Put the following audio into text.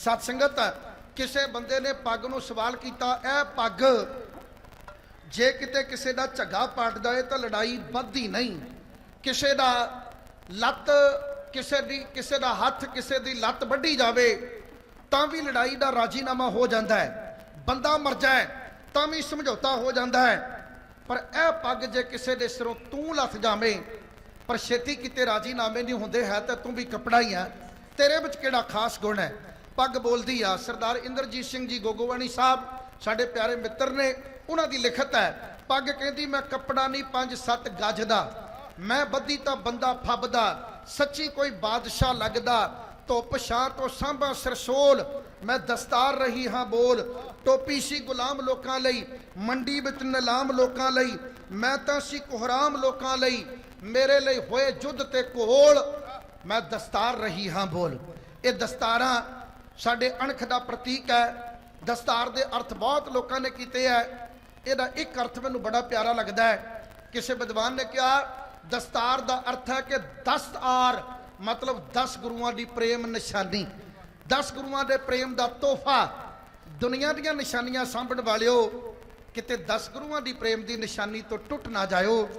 ਸਤ ਸੰਗਤ, ਕਿਸੇ ਬੰਦੇ ਨੇ ਪੱਗ ਨੂੰ ਸਵਾਲ ਕੀਤਾ, ਇਹ ਪੱਗ ਜੇ ਕਿਤੇ ਕਿਸੇ ਦਾ ਝੱਗਾ ਪਾਟਦਾ ਏ ਤਾਂ ਲੜਾਈ ਵੱਧਦੀ ਨਹੀਂ। ਕਿਸੇ ਦਾ ਲੱਤ ਕਿਸੇ ਦੀ, ਕਿਸੇ ਦਾ ਹੱਥ ਕਿਸੇ ਦੀ ਲੱਤ ਵੱਢੀ ਜਾਵੇ, ਤਾਂ ਵੀ ਲੜਾਈ ਦਾ ਰਾਜੀਨਾਮਾ ਹੋ ਜਾਂਦਾ ਹੈ। ਬੰਦਾ ਮਰ ਜਾਏ ਤਾਂ ਵੀ ਸਮਝੌਤਾ ਹੋ ਜਾਂਦਾ ਹੈ। ਪਰ ਇਹ ਪੱਗ ਜੇ ਕਿਸੇ ਦੇ ਸਿਰੋਂ ਤੂੰ ਲੱਥ ਜਾਵੇਂ, ਪਰ ਛੇਤੀ ਕਿਤੇ ਰਾਜੀਨਾਮੇ ਨਹੀਂ ਹੁੰਦੇ, ਹੈ ਤਾਂ ਤੂੰ ਵੀ ਕਪੜਾ ਹੀ ਆ। ਤੇਰੇ ਵਿੱਚ ਕਿਹੜਾ ਖਾਸ ਗੁਣ ਹੈ? ਪੱਗ ਬੋਲਦੀ ਆ, ਸਰਦਾਰ ਇੰਦਰਜੀਤ ਸਿੰਘ ਜੀ ਗੋਗੋਵਾਣੀ ਸਾਹਿਬ, ਸਾਡੇ ਪਿਆਰੇ ਮਿੱਤਰ ਨੇ, ਉਹਨਾਂ ਦੀ ਲਿਖਤ ਹੈ, ਪੱਗ ਕਹਿੰਦੀ, ਮੈਂ ਕੱਪੜਾ ਨਹੀਂ 5-7 ਗੱਜ ਦਾ। ਮੈਂ ਬੱਦੀ ਤਾਂ ਬੰਦਾ ਫੱਬਦਾ, ਸੱਚੀ ਕੋਈ ਬਾਦਸ਼ਾਹ ਲੱਗਦਾ। ਧੁੱਪ ਛਾਂ ਤੋਂ ਸਾਂਭਾ ਸਰਸੋਲ, ਮੈਂ ਦਸਤਾਰ ਰਹੀ ਹਾਂ ਬੋਲ। ਟੋਪੀ ਸੀ ਗੁਲਾਮ ਲੋਕਾਂ ਲਈ, ਮੰਡੀ ਵਿੱਚ ਨਿਲਾਮ ਲੋਕਾਂ ਲਈ। ਮੈਂ ਤਾਂ ਸੀ ਕੋਹਰਾਮ ਲੋਕਾਂ ਲਈ, ਮੇਰੇ ਲਈ ਹੋਏ ਜੁੱਧ ਤੇ ਕੋਲ ਮੈਂ ਦਸਤਾਰ ਰਹੀ ਹਾਂ ਬੋਲ। ਇਹ ਦਸਤਾਰਾਂ ਸਾਡੇ ਅਣਖ ਦਾ ਪ੍ਰਤੀਕ ਹੈ। ਦਸਤਾਰ ਦੇ ਅਰਥ ਬਹੁਤ ਲੋਕਾਂ ਨੇ ਕੀਤੇ ਹੈ। ਇਹਦਾ ਇੱਕ ਅਰਥ ਮੈਨੂੰ ਬੜਾ ਪਿਆਰਾ ਲੱਗਦਾ ਹੈ। ਕਿਸੇ ਵਿਦਵਾਨ ਨੇ ਕਿਹਾ, ਦਸਤਾਰ ਦਾ ਅਰਥ ਹੈ ਕਿ ਦਸਤਾਰ ਮਤਲਬ 10 ਗੁਰੂਆਂ ਦੀ ਪ੍ਰੇਮ ਨਿਸ਼ਾਨੀ। 10 ਗੁਰੂਆਂ ਦੇ ਪ੍ਰੇਮ ਦਾ ਤੋਹਫਾ। ਦੁਨੀਆ ਦੀਆਂ ਨਿਸ਼ਾਨੀਆਂ ਸਾਂਭਣ ਵਾਲਿਓ, ਕਿਤੇ 10 ਗੁਰੂਆਂ ਦੀ ਪ੍ਰੇਮ ਦੀ ਨਿਸ਼ਾਨੀ ਤੋਂ ਟੁੱਟ ਨਾ ਜਾਇਓ।